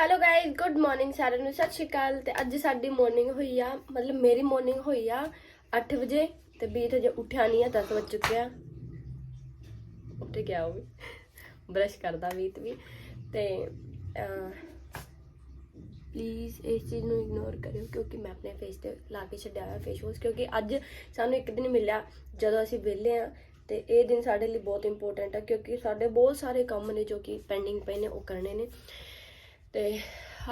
Hello guys good morning ਸਾਰਿਆਂ ਨੂੰ। ਸਤਿ ਸ਼੍ਰੀ ਅਕਾਲ। ਤੇ ਅੱਜ ਸਾਡੀ ਮਾਰਨਿੰਗ ਹੋਈ ਆ। ਮਤਲਬ ਮੇਰੀ ਮਾਰਨਿੰਗ ਹੋਈ ਆ 8 ਵਜੇ ਤੇ ਬੀਤ ਹਜੇ ਉੱਠਿਆ ਨਹੀਂ ਆ 10 ਵਜ ਚੁੱਕਿਆ ਆ। ਉੱਠ ਗਿਆ ਉਹ ਵੀ। ਬ੍ਰਸ਼ ਕਰਦਾ ਬੀਤ ਵੀ। ਤੇ ਪਲੀਜ਼ ਇਸ ਚੀਜ਼ ਨੂੰ ਇਗਨੋਰ ਕਰਿਓ, ਕਿਉਂਕਿ ਮੈਂ ਆਪਣੇ ਫੇਸ ਤੇ ਲਾ ਕੇ ਛੱਡਿਆ ਹੋਇਆ ਫੇਸ ਵਾਸ਼ ਕਿਉਂਕਿ ਅੱਜ ਸਾਨੂੰ ਇੱਕ ਦਿਨ ਮਿਲਿਆ, ਜਦੋਂ ਅਸੀਂ ਵਿਹਲੇ ਆ। ਤੇ ਇਹ ਦਿਨ ਸਾਡੇ ਲਈ ਬਹੁਤ ਇੰਪੋਰਟੈਂਟ ਆ, ਕਿਉਂਕਿ ਸਾਡੇ ਬਹੁਤ ਸਾਰੇ ਕੰਮ ਨੇ ਜੋ ਕਿ ਪੈਂਡਿੰਗ ਪਏ ਨੇ, ਉਹ ਕਰਨੇ ਨੇ। ਤੇ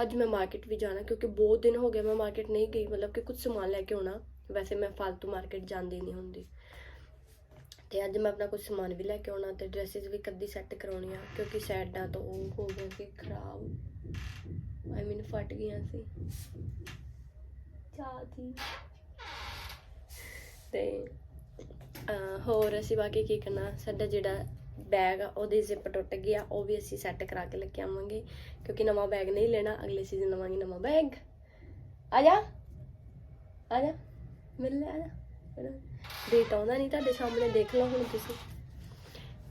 ਅੱਜ ਮੈਂ ਮਾਰਕੀਟ ਵੀ ਜਾਣਾ ਕਿਉਂਕਿ ਬਹੁਤ ਦਿਨ ਹੋ ਗਏ ਮੈਂ ਮਾਰਕੀਟ ਨਹੀਂ ਗਈ ਮਤਲਬ ਕਿ ਕੁਝ ਸਮਾਨ ਲੈ ਕੇ ਆਉਣਾ। ਵੈਸੇ ਮੈਂ ਫालतू ਮਾਰਕੀਟ ਜਾਂਦੀ ਨਹੀਂ ਹੁੰਦੀ। ਤੇ ਅੱਜ ਮੈਂ ਆਪਣਾ ਕੁਝ ਸਮਾਨ ਵੀ ਲੈ ਕੇ ਆਉਣਾ ਤੇ ਡਰੈਸਸ ਵੀ ਕੱਦੀ ਸੈੱਟ ਕਰਾਉਣੀਆਂ ਕਿਉਂਕਿ ਸਾਈਡਾਂ ਤੋਂ ਉਹ ਹੋ ਗਏ ਸੀ ਖਰਾਬ। ਆਈ ਮੀਨ ਫਟ ਗਈਆਂ ਸੀ। ਚਾਹਤੀ ਤੇ ਹੋਰ ਅਸੀਂ ਬਾਕੀ ਕੀ ਕਰਨਾ? ਸਾਡਾ ਜਿਹੜਾ ਬੈਗ ਆ ਉਹਦੀ ਜ਼ਿਪ ਟੁੱਟ ਗਿਆ ਉਹ ਵੀ ਅਸੀਂ ਸੈੱਟ ਕਰਾ ਕੇ ਲੈ ਕੇ ਆਵਾਂਗੇ ਕਿਉਂਕਿ ਨਵਾਂ ਬੈਗ ਨਹੀਂ ਲੈਣਾ ਅਗਲੇ ਸੀਜ਼ਨ ਲਵਾਂਗੇ ਨਵਾਂ ਬੈਗ ਆ ਜਾ। ਆ ਜਾ। ਮਿਲ ਲੈ ਆ ਜਾ। ਡੇਟ ਆਉਂਦਾ ਨਹੀਂ ਤੁਹਾਡੇ ਸਾਹਮਣੇ ਦੇਖ ਲਓ ਹੁਣ ਤੁਸੀਂ।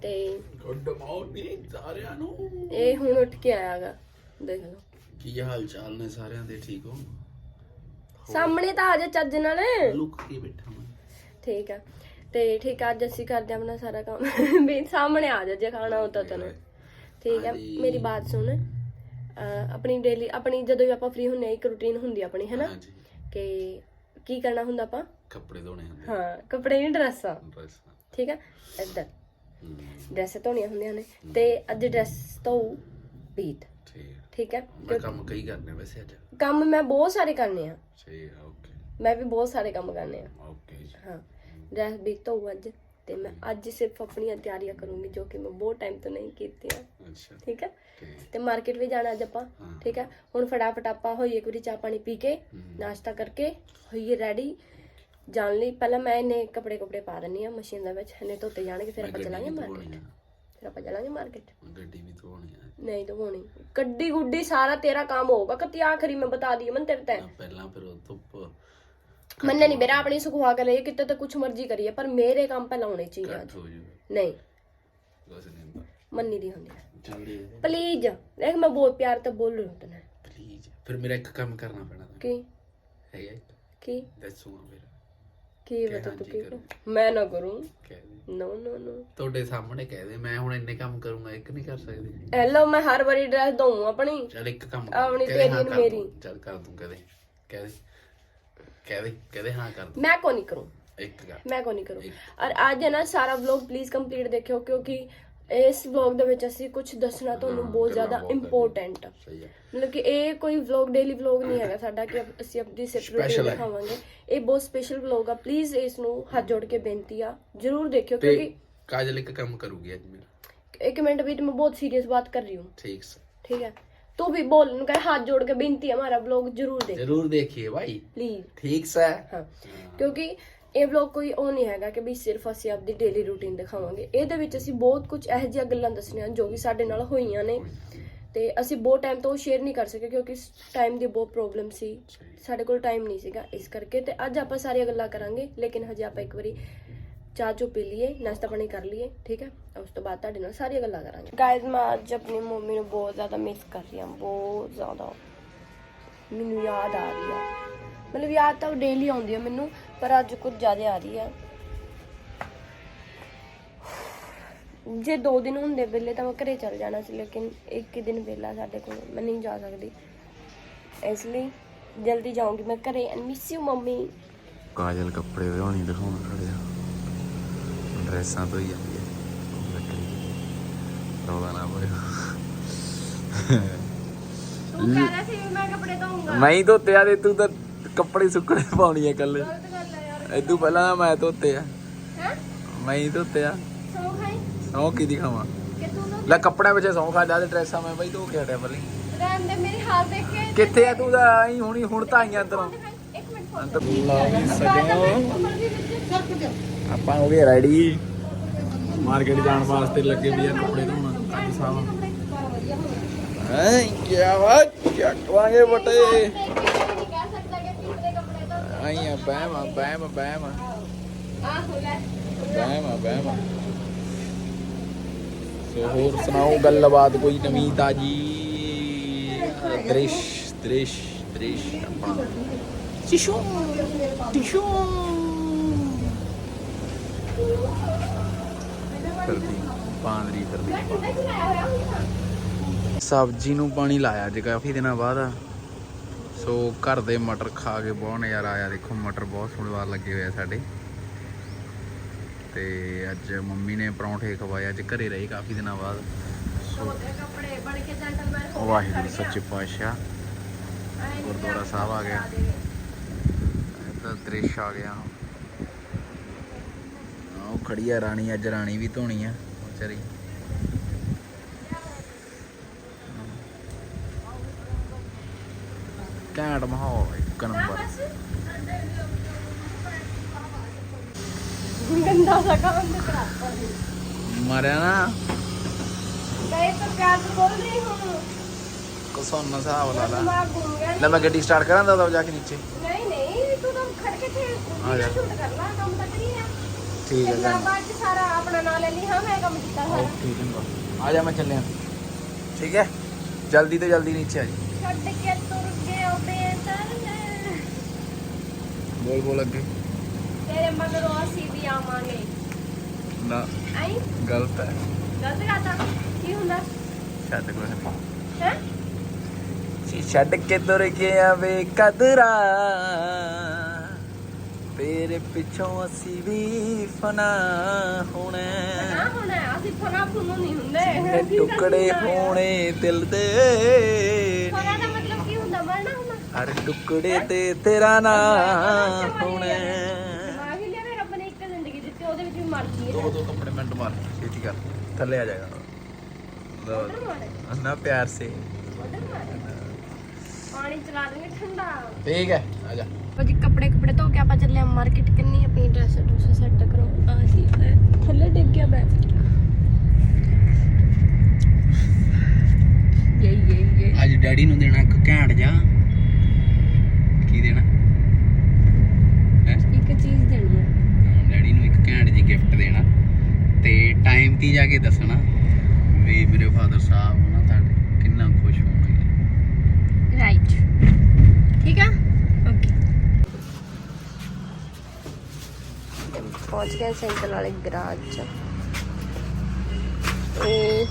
ਤੇ ਗੁੱਡ ਮਾਰਨਿੰਗ ਸਾਰਿਆਂ ਨੂੰ। ਇਹ ਹੁਣ ਉੱਠ ਕੇ ਆਇਆਗਾ ਦੇਖ ਲਓ। ਕੀ ਹਾਲ ਚਾਲ ਨੇ ਸਾਰਿਆਂ ਦੇ ਠੀਕ ਹੋ? ਸਾਹਮਣੇ ਤਾਂ ਆ ਜਾ ਚੱਜ ਨਾਲ। ਲੁੱਕ ਕੇ ਬੈਠਾ ਮੈਂ। ਠੀਕ ਆ। ਤੇ ਠੀਕ ਆ ਅੱਜ ਅਸੀਂ ਕਰਦੇ ਆ ਆਪਣਾ ਸਾਰਾ ਕੰਮ। ਵੀ ਸਾਹਮਣੇ ਆ ਜਾ ਜੇ ਖਾਣਾ ਹੁੰਦਾ ਤੈਨੂੰ ਠੀਕ ਹਾਂਜੀ। ਮੇਰੀ ਬਾਤ ਸੁਣ। ਆਪਣੀ ਡੇਲੀ ਆਪਣੀ ਜਦੋਂ ਵੀ ਆਪਾਂ ਫ੍ਰੀ ਹੁੰਨੇ ਆ ਇੱਕ ਰੁਟੀਨ ਹੁੰਦੀ ਆਪਣੀ ਹੈਨਾ? ਕਿ ਕੀ ਕਰਨਾ ਹੁੰਦਾ ਆਪਾਂ? ਕੱਪੜੇ ਧੋਣੇ ਹੁੰਦੇ ਹਾਂ ਕੱਪੜੇ ਨਹੀਂ ਡਰੈਸਾਂ। ਡਰੈਸ। ਠੀਕ ਆ? ਇੱਧਰ। ਡਰੈਸ ਧੋਣੀਆਂ ਹੁੰਦੀਆਂ ਨੇ। ਤੇ ਅੱਜ ਡਰੈਸ ਧੋ ਬੀਤ ਠੀਕ। ਹੈ ਮੈਂ ਕੰਮ ਕਈ ਕਰਨੇ ਵੈਸੇ ਅੱਜ। ਕੰਮ ਮੈਂ ਬਹੁਤ ਸਾਰੇ ਕਰਨੇ ਆ। ਠੀਕ ਆ ਓਕੇ। ਮੈਂ ਵੀ ਬਹੁਤ ਸਾਰੇ ਕੰਮ ਕਰਨੇ ਆ। ਓਕੇ ਜੀ। ਹਾਂ। ਡਰੈਸ ਵੀ ਧੋ ਅੱਜ। ਤੇ ਮੈਂ ਅੱਜ ਸਿਰਫ ਆਪਣੀਆਂ ਤਿਆਰੀਆਂ ਕਰੂੰਗੀ ਜੋ ਕਿ ਮੈਂ ਬਹੁਤ ਟਾਈਮ ਤੋਂ ਨਹੀਂ ਕੀਤੀਆਂ। ਅੱਛਾ। ਠੀਕ ਹੈ? ਤੇ ਮਾਰਕੀਟ ਵੀ ਜਾਣਾ ਅੱਜ ਆਪਾਂ। ਠੀਕ ਹੈ? ਹੁਣ ਫਟਾਫਟ ਆਪਾਂ ਹੋਈਏ ਕੁੜੀ ਚਾਹ ਪਾਣੀ ਪੀ ਕੇ। ਨਾਸ਼ਤਾ ਕਰਕੇ ਹੋਈਏ ਰੈਡੀ ਜਾਣ ਲਈ ਪਹਿਲਾਂ ਮੈਂ ਇਹਨੇ ਕੱਪੜੇ ਕੁਪੜੇ ਪਾ ਦਿੰਨੀ ਆ ਮਸ਼ੀਨ ਦੇ ਵਿੱਚ। ਇਹਨੇ ਧੋਤੇ ਜਾਣਗੇ ਫਿਰ ਆਪਾਂ ਚੱਲਾਂਗੇ ਮਾਰਕੀਟ ਫਿਰ ਆਪਾਂ ਚੱਲਾਂਗੇ ਮਾਰਕੀਟ ਗੱਡੀ ਵੀ ਧੋਣੀ ਆ। ਨਹੀਂ ਧੋਣੀ। ਗੱਡੀ ਗੁੱਡੀ ਸਾਰਾ ਤੇਰਾ ਕੰਮ ਹੋਊਗਾ। ਕਤੀ ਆਖਰੀ ਮੈਂ ਬਤਾ ਦਈ ਮਨ ਤੇਰੇ ਤੇ। ਪਹਿਲਾਂ ਫਿਰ ਧੁੱਪ ਮੰਨੇ ਨਹੀਂ ਮੇਰਾ ਆਪਣੀ ਸੁਖਵਾ ਕੇ ਲਈ ਕਿਤੇ ਤਾਂ ਕੁਝ ਮਰਜ਼ੀ ਕਰੀਏ ਪਰ ਮੇਰੇ ਕੰਮ ਪਹਿਲਾਂ ਹੋਣੇ ਚਾਹੀਦੇ ਅੱਜ। ਹੋ ਨਹੀਂ। ਕੁਛ ਨਹੀਂ ਹੁੰਦਾ। ਮੰਨੀ ਦੀ ਹੁੰਦੀ ਜਲਦੀ ਪਲੀਜ਼ ਦੇਖ ਮੈਂ ਬਹੁਤ ਪਿਆਰ ਤੇ ਬੋਲ ਰਹੀ ਹਾਂ ਪਲੀਜ਼ ਫਿਰ ਮੇਰਾ ਇੱਕ ਕੰਮ ਕਰਨਾ ਪੈਣਾ ਤਾਂ। ਕੀ? ਹੈਗਾ ਇੱਕ। ਕੀ? ਦੱਸੂਗਾ ਫਿਰ। ਕੀ ਬਤਾ ਤੂੰ ਕੀ ਕਰੂੰ। ਮੈਂ ਨਾ ਕਰੂੰ। ਕਹਿ ਦੇ। ਨੋ ਨੋ ਨੋ ਤੁਹਾਡੇ ਸਾਹਮਣੇ ਕਹਿ ਦੇ ਮੈਂ ਹੁਣ ਇੰਨੇ ਕੰਮ ਕਰੂੰਗਾ ਇੱਕ ਨਹੀਂ ਕਰ ਸਕਦੀ। ਹੈਲੋ ਮੈਂ ਹਰ ਵਾਰੀ ਡਰੈਸ ਦਊਂ ਆਪਣੀ। ਚੱਲ ਇੱਕ ਕੰਮ ਆਪਣੀ ਕਹਿ ਦੇ ਹਾਂ ਤੇਰੀ ਕਰ ਮੇਰੀ। ਦੂੰ। ਚੱਲ ਕਰ ਦੂੰ। ਕਹਦੇ ਕਹਦੇ ਕਹਦੇ ਕਹਦੇ ਹਾਂ ਕਰ ਦੂੰ ਮੈਂ ਕੋ ਨਹੀਂ ਕਰੂੰ ਇੱਕ ਕਰ ਮੈਂ ਕੋ ਨਹੀਂ ਕਰੂੰ ਇੱਕ। ਔਰ ਅੱਜ ਹੈ ਨਾ ਸਾਰਾ ਵਲੌਗ ਪਲੀਜ਼ ਕੰਪਲੀਟ ਦੇਖਿਓ ਕਿਉਂਕਿ ਇਸ ਵਲੌਗ ਦੇ ਵਿੱਚ ਅਸੀਂ ਕੁਝ ਦੱਸਣਾ ਤੁਹਾਨੂੰ ਹਾਂ, ਬਹੁਤ ਗੱਲਾਂ ਜ਼ਿਆਦਾ ਬਹੁਤ ਇੰਪੋਰਟੈਂਟ ਸਹੀ ਹੈ ਮਤਲਬ ਕਿ ਇਹ ਕੋਈ ਵਲੌਗ ਡੇਲੀ ਵਲੌਗ ਨਹੀਂ ਹੈਗਾ ਸਾਡਾ ਕਿ ਅਪ- ਅਸੀਂ ਆਪਣੀ ਸਿਰਫ ਰੂਟੀਨ Special ਹੈ। ਦਿਖਾਵਾਂਗੇ ਇਹ ਬਹੁਤ ਸਪੈਸ਼ਲ ਵਲੌਗ ਆ ਪਲੀਜ਼ ਇਸ ਨੂੰ ਹੱਥ ਜੋੜ ਕੇ ਬੇਨਤੀ ਆ ਜਰੂਰ ਦੇਖਿਓ ਤੇ ਕਿਉਂਕਿ ਕਾਜਲ ਇੱਕ ਕੰਮ ਕਰੂਗੀ ਅੱਜ ਮੇਰਾ ਇੱਕ ਮਿੰਟ ਵੀ ਮੈਂ ਬਹੁਤ ਸੀਰੀਅਸ ਬਾਤ ਕਰ ਰਹੀ ਹूँ ਠੀਕ ਸੇ ठीक है तू भी बोल उनका हाथ जोड़ के बेनती है हमारा ब्लॉग जरूर देख ਜ਼ਰੂਰ ਦੇਖੀਏ ਭਾਈ प्लीज ਠੀਕ ਸੇ ਹਾਂ ਕਿਉਂਕਿ ਇਹ ਵਲੌਗ ਕੋਈ ਉਹ ਨਹੀਂ ਹੈਗਾ ਕਿ ਵੀ ਸਿਰਫ ਅਸੀਂ ਆਪਦੀ ਡੇਲੀ ਰੂਟੀਨ ਦਿਖਾਵਾਂਗੇ ਇਹਦੇ ਵਿੱਚ ਅਸੀਂ ਬਹੁਤ ਕੁਝ ਇਹੋ ਜਿਹੀਆਂ ਗੱਲਾਂ ਦੱਸਣੀਆਂ ਜੋ ਕਿ ਸਾਡੇ ਨਾਲ ਹੋਈਆਂ ਨੇ ਤੇ ਅਸੀਂ ਬਹੁਤ ਟਾਈਮ ਤੋਂ ਸ਼ੇਅਰ ਨਹੀਂ ਕਰ ਸਕੇ ਕਿਉਂਕਿ ਟਾਈਮ ਦੀ ਬਹੁਤ ਪ੍ਰੋਬਲਮ ਸੀ ਸਾਡੇ ਕੋਲ ਟਾਈਮ ਨਹੀਂ ਸੀਗਾ ਇਸ ਕਰਕੇ ਤੇ ਅੱਜ ਆਪਾਂ ਸਾਰੀਆਂ ਗੱਲਾਂ ਕਰਾਂਗੇ ਲੇਕਿਨ ਹਜੇ ਆਪਾਂ ਇੱਕ ਵਾਰੀ ਚਾਹ ਚੋ ਪੀ ਲਈਏ ਨਾਸ਼ਤਾ ਪਾਣੀ ਕਰ ਲਈਏ ਠੀਕ ਹੈ? ਉਸ ਤੋਂ ਬਾਅਦ ਤੁਹਾਡੇ ਨਾਲ ਸਾਰੀਆਂ ਗੱਲਾਂ ਕਰਾਂਗੇ। ਗਾਇਜ਼ ਮੈਂ ਅੱਜ ਆਪਣੀ ਮੰਮੀ ਨੂੰ ਬਹੁਤ ਜ਼ਿਆਦਾ ਮਿਸ ਕਰ ਰਹੀ ਹਾਂ ਬਹੁਤ ਜ਼ਿਆਦਾ। ਮੈਨੂੰ ਯਾਦ ਆ ਰਹੀ ਆ। ਮਤਲਬ ਯਾਦ ਤਾਂ ਡੇਲੀ ਆਉਂਦੀ ਆ ਮੈਨੂੰ ਪਰ ਅੱਜ ਕੁਝ ਜ਼ਿਆਦਾ ਆ ਰਹੀ ਆ। ਜੇ ਦੋ ਦਿਨ ਹੁੰਦੇ ਵੇਲੇ ਤਾਂ ਮੈਂ ਘਰੇ ਚਲ ਜਾਣਾ ਸੀ ਲੇਕਿਨ ਇੱਕ ਹੀ ਦਿਨ ਵੇਲਾ ਸਾਡੇ ਕੋਲ ਮੈਂ ਨਹੀਂ ਜਾ ਸਕਦੀ। ਇਸ ਲਈ ਜਲਦੀ ਜਾਊਂਗੀ ਮੈਂ ਘਰੇ and miss you mummy. Kajal ਕੱਪੜੇ ਵਿਹਾਉਣੀ ਦਿਖਾਉਣ ਖੜਿਆ ਡਰੈਸਾਂ ਤੋਂ ਹੀ ਜਾਂਦੀ ਹੈ। ਰੋਲਾ ਨਾ ਪਏ ਤੂੰ ਕਹਿ ਰਿਹਾ ਸੀ ਮੈਂ ਕੱਪੜੇ ਧੋਊਂਗਾ। ਮੈਂ ਹੀ ਧੋਤੇ ਆ ਤੇ ਤੂੰ ਤਾਂ ਕੱਪੜੇ ਸੁੱਕਣੇ ਪਾਉਣੀ ਆ ਕੱਲ ਗਲਤ ਗੱਲ ਹੈ ਯਾਰ। ਇਦੋਂ ਪਹਿਲਾਂ ਤਾਂ ਮੈਂ ਧੋਤੇ ਆ। ਹੈ? ਮੈਂ ਹੀ ਧੋਤੇ ਆ। ਸੌ ਖਾਈ? ਸੌਂ ਕੀ ਦਿਖਾਵਾਂ? ਕਿ ਤੂੰ ਨਾ ਲੈ ਕੱਪੜਿਆਂ ਵਿੱਚ ਸੌਂ ਖਾ ਜਾ ਤੇ ਡਰੈਸਾਂ ਮੈਂ ਬਈ ਧੋ ਕੇ ਹਟਿਆ ਪਹਿਲੇ ਰਹਿਣ ਦੇ ਮੇਰੀ ਹਾਲ ਦੇਖ ਕੇ ਕਿੱਥੇ ਆ ਤੂੰ ਤਾਂ? ਆਈ ਹੁਣੀ ਹੁਣ ਤਾਂ ਆਈਆਂ ਅੰਦਰੋਂ। ਇੱਕ ਮਿੰਟ ਅੰਦਰ। ਆਪਾਂ ਹੋ ਗਏ ਰੈਡੀ ਮਾਰਕੀਟ ਜਾਣ ਵਾਸਤੇ ਲੱਗੇ ਵੀ ਆ ਕੱਪੜੇ ਧੋਣ ਅੱਜ ਸਾਹਿਬ। ਹੈ ਕੀ ਬਾਤ ਚੱਕਵਾਂਗੇ ਬਟੇ। ਨਹੀਂ ਕਹਿ ਸਕਦਾ ਕਿ ਤੀਸਰੇ ਕੱਪੜੇ ਤੋਂ ਆਈਆਂ ਬੈਮ ਬੈਮ ਬੈਮ ਆਹ ਲੈ ਬੈਮ ਬੈਮ ਸੋ ਹੋਰ ਸੁਣਾਓ ਗੱਲਬਾਤ ਕੋਈ ਨਵੀਂ ਤਾਜੀ? ਦ੍ਰਿਸ਼ ਦ੍ਰਿਸ਼ ਦ੍ਰਿਸ਼ ਟਿਸ਼ੂ ਟਿਸ਼ੂ ਫਿਰਦੀ ਪਾਂਦਰੀ ਫਿਰਦੀ ਸਬਜ਼ੀ ਨੂੰ ਪਾਣੀ ਲਾਇਆ ਅੱਜ ਕਾਫੀ ਦਿਨਾਂ ਬਾਅਦ। ਸੋ ਘਰ ਦੇ ਮਟਰ ਖਾ ਕੇ ਬਹੁਤ ਨਜ਼ਾਰਾ ਆਇਆ। ਦੇਖੋ ਮਟਰ ਬਹੁਤ ਸੋਹਣੇ ਲੱਗੇ ਹੋਏ ਆ ਸਾਡੇ। ਤੇ ਅੱਜ ਮੰਮੀ ਨੇ ਪਰੌਂਠੇ ਖਵਾਏ। ਅੱਜ ਘਰੇ ਰਹੀ ਕਾਫੀ ਦਿਨਾਂ ਬਾਅਦ। ਵਾਹਿਗੁਰੂ ਸੱਚੇ ਪਾਤਸ਼ਾਹ। ਗੁਰਦੁਆਰਾ ਸਾਹਿਬ ਆ ਗਿਆ। ਇੱਧਰ ਦ੍ਰਿਸ਼ ਆ ਗਿਆ। ਉਹ ਖੜੀ ਆ ਰਾਣੀ ਅੱਜ ਰਾਣੀ ਵੀ ਧੋਣੀ ਆ ਵਿਚਾਰੀ। ਘੈਂਟ ਮਾਹੌਲ ਇੱਕ ਨੰਬਰ। ਗੰਦਾ ਸਾ ਕੰਮ ਤੇ ਕਰਾਤਾ ਮਾਰਿਆ ਨਾ। ਗਏ ਤਾਂ ਪਿਆਰ ਤੋਂ ਬੋਲ ਰਹੀ ਹੂੰ ਕਸੋਨ ਹਿਸਾਬ ਲਾ ਲਾ। ਗਿਆ। ਲੈ ਮੈਂ ਗੱਡੀ ਸਟਾਰਟ ਕਰਾਂ ਤਾਂ ਜਾ ਕੇ ਨੀਚੇ। ਨਹੀਂ ਨਹੀਂ ਤੂੰ ਤਾਂ ਖੜ ਕੇ ਤੇ ਆ ਜਾ। ਸ਼ੂਟ ਕਰ ਲਾ ਕੰਮ ਤਾਂ ਕਰੀ ਆ ਠੀਕ ਹੈ ਚੰਗਾ ਬਾਅਦ ਚ ਸਾਰਾ ਆਪਣਾ ਨਾਂ ਲੈ ਲਈ ਹਾਂ ਮੈਂ ਕੰਮ ਕੀਤਾ ਸਾਰਾ ਓਕੇ ਚੰਗਾ। ਆ ਜਾ ਮੈਂ ਚੱਲਿਆ। ਠੀਕ ਹੈ? ਜਲਦੀ ਤੋਂ ਜਲਦੀ ਨੀਚੇ ਆ ਜੀ। ਛੱਡ ਕੇ ਤੁਰ ਗਏ ਉਹ ਬੇਤਰ ਬੋਲ ਬੋਲ ਅੱਗੇ। ਤੇਰੇ ਮਗਰੋਂ ਅਸੀਂ ਵੀ ਆਵਾਂਗੇ। ਨਾ ਆਈ? ਗਲਤ ਹੈ। ਗਲਤ ਕਰਤਾ ਕੀ ਹੁੰਦਾ? ਛੱਡ ਕੋਈ ਨਹੀਂ ਹੈ? ਛੱਡ ਕੇ ਤੁਰ ਗਿਆ ਵੇ ਕਦਰਾ। ਤੇਰੇ ਪਿੱਛੋਂ ਅਸੀਂ ਵੀ ਫਨਾ ਹੋਣਾ। ਨਾ ਹੁਣ ਅਸੀਂ ਫਨਾ ਫੁਨੂ ਨਹੀਂ ਹੁੰਦੇ। ਤਾਂ ਟੁਕੜੇ ਹੁੰਦਾ ਹੈ? ਹੋਣੇ ਦਿਲ ਦੇ ਫਨਾ ਦਾ ਮਤਲਬ ਕੀ ਹੁੰਦਾ ਮਰਨਾ ਹੁੰਦਾ ਹਰ ਟੁਕੜੇ ਤੇ ਤੇਰਾ ਨਾਮ ਹੋਣਾ ਦਿਮਾਗ ਹੀ ਲਿਆ ਵੇ ਰੱਬ ਨੇ ਇੱਕ ਜ਼ਿੰਦਗੀ ਦਿੱਤੀ ਉਹਦੇ ਵਿੱਚ ਵੀ ਮਰਦੀ ਹੈ ਦੋ ਦੋ ਕੱਪੜੇ ਮਿੰਟ ਮਾਰ ਛੇਤੀ ਕਰ। ਥੱਲੇ ਆ ਜਾਏਗਾ। ਉਧਰ ਮਾਰੇ। ਨਾ ਪਿਆਰ ਸੇ। ਉਧਰ ਮਾਰੇ। ਪਾਣੀ ਚਲਾ ਦੇਂਗੇ ਠੰਡਾ। ਠੀਕ ਹੈ ਆ ਜਾ। ਭਾਜੀ ਕੱਪੜੇ ਕੱਪੜੇ ਧੋ ਕੇ ਆਪਾਂ ਚੱਲੇ ਆ ਮਾਰਕੀਟ ਕਿੰਨੀ ਆਪਣੀ ਡਰੈਸ ਡਰੈਸ ਸੈੱਟ ਕਰੋ। ਆ ਸੀ ਥੱਲੇ ਡਿੱਗ ਗਿਆ ਬੈਗ ਅੱਜ ਡੈਡੀ ਨੂੰ ਦੇਣਾ ਇੱਕ ਘੈਂਟ ਜਾ। ਕੀ ਦੇਣਾ? ਹੈ? ਇੱਕ ਚੀਜ਼ ਦੇਣੀ ਹੈ। ਡੈਡੀ ਨੂੰ ਇੱਕ ਘੈਂਟ ਜੀ ਗਿਫਟ ਦੇਣਾ। ਤੇ ਟਾਈਮ ਤੇ ਜਾ ਕੇ ਦੱਸਣਾ? ਵੀ ਮੇਰੇ ਫਾਦਰ ਸਾਹਿਬ ਨਾ ਤੁਹਾਡੇ ਕਿੰਨਾ ਖੁਸ਼ ਹੋਣਗੇ ਰਾਈਟ ਠੀਕ ਆ ਓਕੇ ਪਹੁੰਚ ਗਏ ਸਾਈਕਲ ਵਾਲੇ ਗਰਾਜ ਚ। ਇਹ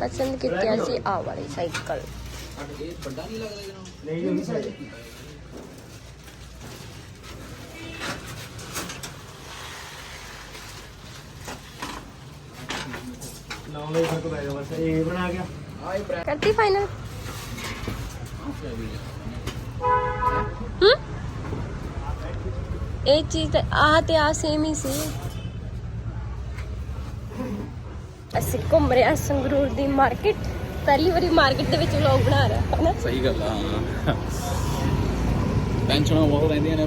ਪਸੰਦ ਕੀਤੀ ਸੀ ਆ ਵਾਲੀ ਸਾਈਕਲ। ਇਹ ਵੱਡਾ ਨਹੀਂ ਲੱਗਦਾ ਜਨਾਬ ਲਾਉਂਦਾ ਹੀ ਫ਼ਰਕ ਪੈ ਗਿਆ ਬਸ ਇਹ ਬਣਾ ਗਿਆ। ਕਰਤੀ ਫਾਈਨਲ ਇਹ ਚੀਜ਼ ਤਾਂ ਆਹ ਤੇ ਆ ਸੇਮ ਹੀ ਸੀ। ਅਸੀਂ ਘੁੰਮ ਰਹੇ ਹਾਂ ਸੰਗਰੂਰ ਦੀ ਮਾਰਕੀਟ ਪਹਿਲੀ ਵਾਰੀ ਮਾਰਕੀਟ ਦੇ ਵਿੱਚ ਵਲੌਗ ਬਣਾ ਰਿਹਾ ਹਨਾ? ਸਹੀ ਗੱਲ ਆ ਹਾਂ। ਟੈਨਸ਼ਨਾਂ ਬਹੁਤ ਰਹਿੰਦੀਆਂ ਨੇ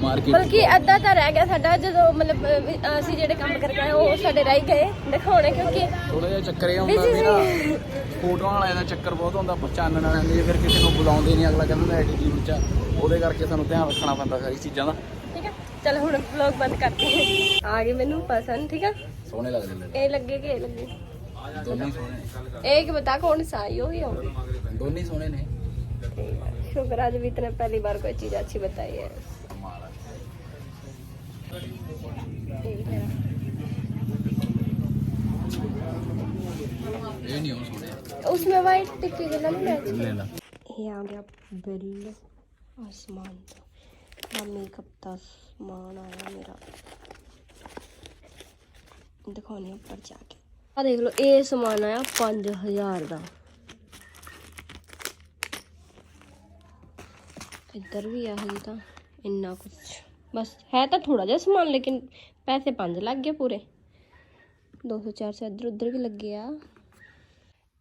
ਮਾਰਕੀਟ ਬਲਕਿ ਅੱਧਾ ਤਾਂ ਰਹਿ ਗਿਆ ਸਾਡਾ ਜਦੋਂ ਮਤਲਬ ਅਹ, ਵੀ ਅਸੀਂ ਜਿਹੜੇ ਕੰਮ ਕਰਕੇ ਆਏ ਉਹ ਸਾਡੇ ਰਹਿ ਗਏ ਦਿਖਾਉਣੇ ਕਿਉਂਕਿ ਥੋੜਾ ਜਿਹਾ ਚੱਕਰ ਇਹ ਹੁੰਦਾ Busy ਸੀ। ਫੋਟੋਆਂ ਵਾਲਿਆਂ ਦਾ ਚੱਕਰ ਬਹੁਤ ਹੁੰਦਾ ਪਛਾਣਨ ਵਾਲਿਆਂ ਦੇ ਫਿਰ ਕਿਸੇ ਨੂੰ ਬੁਲਾਉਂਦੇ ਨਹੀਂ ਅਗਲਾ ਕਹਿੰਦਾ ਐਟੀਟਿਊਡ ਚ ਆ। ਉਹਦੇ ਕਰਕੇ ਸਾਨੂੰ ਧਿਆਨ ਰੱਖਣਾ ਪੈਂਦਾ ਸਾਰੀ ਚੀਜ਼ਾਂ ਦਾ। ਹੈ ਚਲ ਹੁਣ ਵਲੌਗ ਬੰਦ ਕਰਦੇ ਹਾਂ। ਆ ਗਏ ਮੈਨੂੰ ਪਸੰਦ ਠੀਕ ਆ? ਸੋਹਣੇ ਲੱਗਦੇ ਨੇ। ਇਹ ਲੱਗੇ ਕਿ ਇਹ ਲੱਗੇ? ਦੋਨੇ ਸੋਹਣੇ ਇੱਕ ਬਤਾ ਕੌਣ ਸਾ ਯੋ ਯੋ ਦੋਨੇ ਸੋਹਣੇ ਨੇ। ਸ਼ੁਕਰ ਅੱਜ ਵੀ ਤਨੇ ਪਹਿਲੀ ਵਾਰ ਕੋਈ ਚੀਜ਼ ਅੱਛੀ ਬਤਾਈ ਹੈ। ਉਸਮੇ ਵਾਈਟ ਟਿੱਕੀ ਦੇ ਨਾਲ ਮੈਚ ਇਹ ਆ ਗਿਆ ਬਿੱਲ ਆਸਮਾਨ ਦਾ हाँ मेकअप का समान आया मेरा। दिखाने ऊपर जाके। आ देख लो ये समान आया पाँच हज़ार का इधर भी है तो इन्ना कुछ। बस है तो थोड़ा जहा समान, लेकिन पैसे पाँच लग गए पूरे। दो सौ चार सौ इधर उधर भी लगे गया।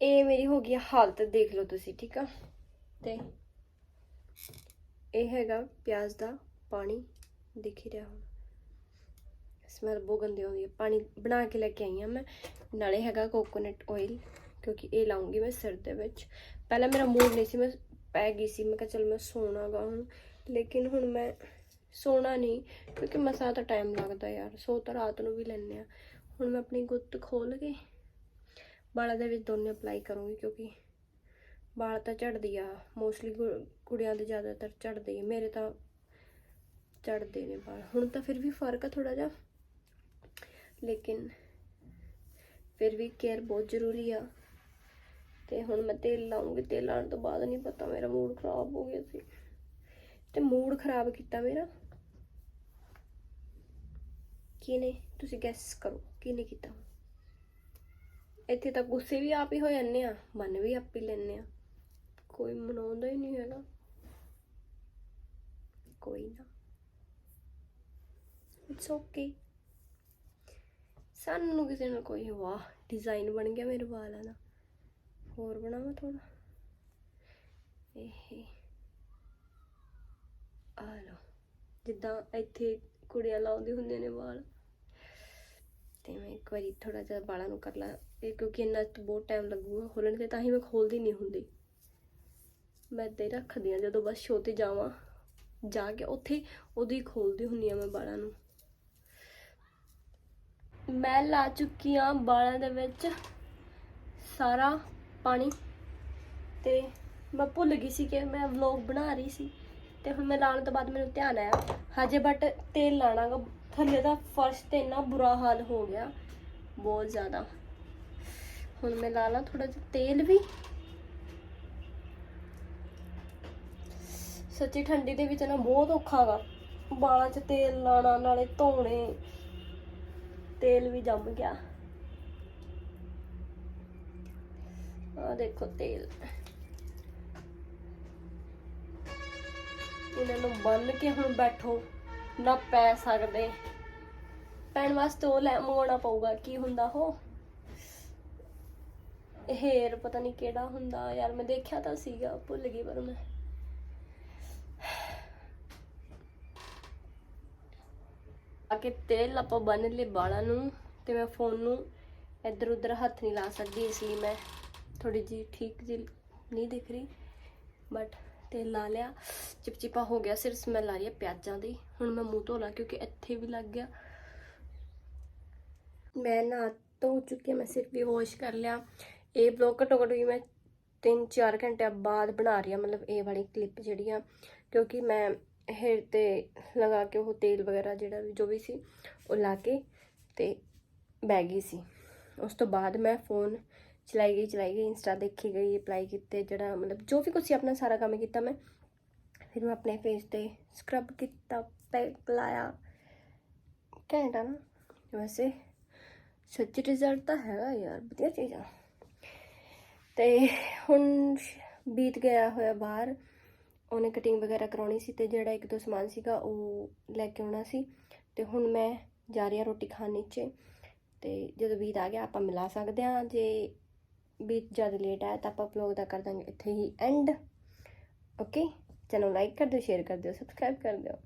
ये मेरी हो गई हालत, देख लो तुम ठीक है? ਇਹ ਹੈਗਾ ਪਿਆਜ਼ ਦਾ ਪਾਣੀ ਦਿਖ ਰਿਹਾ ਹੁਣ। ਸਮੈਲ ਬਹੁਤ ਗੰਦੀ ਆਉਂਦੀ ਹੈ। ਪਾਣੀ ਬਣਾ ਕੇ ਲੈ ਕੇ ਆਈ ਹਾਂ ਮੈਂ। ਨਾਲੇ ਹੈਗਾ ਕੋਕੋਨਟ ਆਇਲ ਕਿਉਂਕਿ ਇਹ ਲਾਉਂਗੀ ਮੈਂ ਸਿਰ ਦੇ ਵਿੱਚ। ਪਹਿਲਾਂ ਮੇਰਾ ਮੂਡ ਨਹੀਂ ਸੀ, ਮੈਂ ਪੈ ਗਈ ਸੀ। ਮੈਂ ਕਿਹਾ ਚਲ ਮੈਂ ਸੋਣਾਗਾ ਹੁਣ। ਲੇਕਿਨ ਹੁਣ ਮੈਂ ਸੋਣਾ ਨਹੀਂ, ਕਿਉਂਕਿ ਮਸਾ ਤਾਂ ਟਾਈਮ ਲੱਗਦਾ ਯਾਰ। ਸੋ ਤਾਂ ਰਾਤ ਨੂੰ ਵੀ ਲੈਂਦੇ ਆ ਹੁਣ ਮੈਂ ਆਪਣੀ ਗੁੱਤ ਖੋਲ ਕੇ ਵਾਲਾਂ ਦੇ ਵਿੱਚ ਦੋਨੇ ਅਪਲਾਈ ਕਰੂੰਗੀ, ਕਿਉਂਕਿ ਵਾਲ ਤਾਂ ਝੜਦੀ ਆ ਮੋਸਟਲੀ ਕੁੜੀਆਂ ਦੇ ਜ਼ਿਆਦਾਤਰ ਝੜਦੇ ਆ, ਮੇਰੇ ਤਾਂ ਝੜਦੇ ਨੇ ਵਾਲ। ਹੁਣ ਤਾਂ ਫਿਰ ਵੀ ਫ਼ਰਕ ਆ ਥੋੜਾ ਜਿਹਾ, ਲੇਕਿਨ ਫਿਰ ਵੀ ਕੇਅਰ ਬਹੁਤ ਜ਼ਰੂਰੀ ਆ। ਤੇ ਹੁਣ ਮੈਂ ਤੇਲ ਲਾਉਂਗੀ ਤੇਲ ਲਾਉਣ ਤੋਂ ਬਾਅਦ ਨਹੀਂ ਪਤਾ ਮੇਰਾ ਮੂਡ ਖਰਾਬ ਹੋ ਗਿਆ ਸੀ। ਤੇ ਮੂਡ ਖਰਾਬ ਕੀਤਾ ਮੇਰਾ। ਕਿਨੇ ਤੁਸੀਂ ਗੈਸ ਕਰੋ ਕਿਨੇ ਕੀਤਾ? ਇੱਥੇ ਤਾਂ ਗੁੱਸੇ ਵੀ ਆਪ ਹੀ ਹੋ ਜਾਂਦੇ ਆ, ਮਨ ਵੀ ਆਪ ਹੀ ਲੈਂਦੇ ਆ। ਕੋਈ ਮਨਾਉਂਦਾ ਹੀ ਨਹੀਂ ਹੈਗਾ। ਕੋਈ ਨਾ। ਇਟਸ ਓਕੇ ਸਾਨੂੰ ਕਿਸੇ ਨਾਲ ਕੋਈ ਵਾਹ ਡਿਜ਼ਾਈਨ ਬਣ ਗਿਆ ਮੇਰੇ ਵਾਲਾਂ ਦਾ। ਹੋਰ ਬਣਾਵਾਂ ਥੋੜਾ ਇਹ ਆ ਲਓ। ਜਿੱਦਾਂ ਇੱਥੇ ਕੁੜੀਆਂ ਲਾਉਂਦੀ ਹੁੰਦੀਆਂ ਨੇ ਵਾਲ। ਤੇ ਮੈਂ ਇੱਕ ਵਾਰੀ ਥੋੜਾ ਜਿਹਾ ਵਾਲਾਂ ਨੂੰ ਕਰ ਲਾ। ਕਿਉਂਕਿ ਇੰਨਾ ਬਹੁਤ ਟਾਈਮ ਲੱਗੂਗਾ ਖੋਲਣ ਤੇ, ਤਾਂ ਹੀ ਮੈਂ ਖੋਲਦੀ ਨਹੀਂ ਹੁੰਦੀ। ਮੈਂ ਏਦਾਂ ਹੀ ਰੱਖਦੀ ਆ ਜਦੋਂ ਬਸ ਸ਼ੋਅ ਤੇ ਜਾਵਾਂ, ਜਾ ਕੇ ਉੱਥੇ ਉਹਦੀ ਖੋਲਦੀ ਹੁੰਦੀ ਆ ਮੈਂ ਬਾਲਾਂ ਨੂੰ। ਮੈਂ ਲਾ ਚੁੱਕੀ ਆ ਬਾਲਾਂ ਦੇ ਵਿੱਚ ਸਾਰਾ ਪਾਣੀ ਤੇ ਮੈਂ ਭੁੱਲ ਗਈ ਸੀ ਕਿ ਮੈਂ ਵਲੌਗ ਬਣਾ ਰਹੀ ਸੀ ਤੇ ਹੁਣ ਮੈਂ ਲਾਉਣ ਤੋਂ ਬਾਅਦ ਮੈਨੂੰ ਧਿਆਨ ਆਇਆ। ਹਜੇ ਬਟ ਤੇਲ ਲਾਣਾਗਾ, ਥੱਲੇ ਦਾ ਫਰਸ਼ ਤੇ ਇੰਨਾ ਬੁਰਾ ਹਾਲ ਹੋ ਗਿਆ ਬਹੁਤ ਜ਼ਿਆਦਾ। ਹੁਣ ਮੈਂ ਲਾ ਲਾਂ ਥੋੜਾ ਜਿਹਾ ਤੇਲ ਵੀ। ਸੱਚੀ ਠੰਡੀ ਦੇ ਵਿੱਚ ਨਾ ਬਹੁਤ ਔਖਾ ਗਾ ਬਾਲਾਂ 'ਚ ਤੇਲ ਲਾਣਾ ਨਾਲੇ ਧੋਣੇ, ਤੇਲ ਵੀ ਜੰਮ ਗਿਆ। ਆ ਦੇਖੋ ਤੇਲ। ਇਹਨਾਂ ਨੂੰ ਬੰਨ ਕੇ ਹੁਣ ਬੈਠੋ, ਨਾ ਪੈ ਸਕਦੇ। ਪੈਣ ਵਾਸਤੇ ਉਹ ਲੈ ਮੰਗਾਉਣਾ ਪਊਗਾ, ਕੀ ਹੁੰਦਾ ਉਹ? ਹੇਰ ਪਤਾ ਨਹੀਂ ਕਿਹੜਾ ਹੁੰਦਾ। ਯਾਰ ਮੈਂ ਦੇਖਿਆ ਤਾਂ ਸੀਗਾ, ਭੁੱਲ ਗਈ ਪਰ ਮੈਂ। ਕੇ ਤੇਲ ਆਪਾਂ ਬੰਨ ਲਏ ਵਾਲਾਂ ਨੂੰ ਤੇ ਮੈਂ ਫੋਨ ਨੂੰ ਇੱਧਰ ਉੱਧਰ ਹੱਥ ਨਹੀਂ ਲਾ ਸਕਦੀ, ਇਸ ਲਈ ਮੈਂ ਥੋੜੀ ਜੀ ਠੀਕ ਜੀ ਨਹੀਂ ਦਿਖ ਰਹੀ ਬਟ ਤੇਲ ਲਾ ਲਿਆ। ਚਿਪਚਿਪਾ ਹੋ ਗਿਆ ਸਿਰ ਸਮੈਲ ਆ ਰਹੀ ਹੈ ਪਿਆਜ਼ਾਂ ਦੀ। ਹੁਣ ਮੈਂ ਮੂੰਹ ਧੋ ਲਾ ਕਿਉਂਕਿ ਇੱਥੇ ਵੀ ਲੱਗ ਗਿਆ। ਮੈਂ ਨਾ ਧੋ ਚੁੱਕੀ ਮੈਂ ਸਿਰ ਵੀ ਵਾਸ਼ ਕਰ ਲਿਆ। ਇਹ ਬਲੌਗ ਘੱਟੋ ਘੱਟ ਵੀ ਮੈਂ 3-4 ਘੰਟੇ ਬਾਅਦ ਬਣਾ ਰਹੀ ਹਾਂ, ਮਤਲਬ ਇਹ ਵਾਲੀ ਕਲਿੱਪ ਜਿਹੜੀ ਆ, ਕਿਉਂਕਿ ਮੈਂ ਹੇਅਰ ਤੇ ਲਗਾ ਕੇ ਉਹ ਤੇਲ ਵਗੈਰਾ ਜਿਹੜਾ ਵੀ, ਜੋ ਵੀ ਸੀ, ਉਹ ਲਾ ਕੇ ਤੇ ਬਹਿ ਗਈ ਸੀ। ਉਸ ਤੋਂ ਬਾਅਦ ਮੈਂ ਫੋਨ ਚਲਾਈ ਗਈ ਚਲਾਈ ਗਈ ਇੰਸਟਾ ਦੇਖੀ ਗਈ ਅਪਲਾਈ ਕੀਤੇ ਜਿਹੜਾ ਮਤਲਬ ਜੋ ਵੀ ਕੁਝ ਸੀ ਆਪਣਾ ਸਾਰਾ ਕੰਮ ਕੀਤਾ ਮੈਂ। ਫਿਰ ਮੈਂ ਆਪਣੇ ਫੇਸ ਤੇ ਸਕਰਬ ਕੀਤਾ ਪੈਕ ਲਾਇਆ। ਘੈਂਟਾ ਨਾ। ਵੈਸੇ ਸੱਚੀ ਰਿਜ਼ਲਟ ਤਾਂ ਹੈਗਾ ਯਾਰ, ਵਧੀਆ ਚੀਜ਼ ਆ। ਤੇ ਹੁਣ ਬੀਤ ਗਿਆ ਹੋਇਆ ਬਾਹਰ। ਉਹਨੇ ਕਟਿੰਗ ਵਗੈਰਾ ਕਰਾਉਣੀ ਸੀ ਤੇ ਜਿਹੜਾ ਇੱਕ ਦੋ ਸਮਾਨ ਸੀਗਾ ਉਹ ਲੈ ਕੇ ਆਉਣਾ ਸੀ ਤੇ ਹੁਣ ਮੈਂ ਜਾ ਰਹੀ ਹਾਂ ਰੋਟੀ ਖਾਣ ਨੀਚੇ ਤੇ ਜਦੋਂ ਬੀਤ ਆ ਗਿਆ ਆਪਾਂ ਮਿਲਾ ਸਕਦੇ ਹਾਂ। ਜੇ ਬੀਤ ਜ਼ਿਆਦਾ ਲੇਟ ਆਇਆ ਤਾਂ ਆਪਾਂ ਵਲੌਗ ਦਾ ਕਰ ਦਾਂਗੇ ਇੱਥੇ ਹੀ ਐਂਡ ਓਕੇ ਚੈਨਲ ਲਾਈਕ ਕਰ ਦਿਓ ਸ਼ੇਅਰ ਕਰ ਦਿਓ ਸਬਸਕ੍ਰਾਈਬ ਕਰ ਦਿਓ।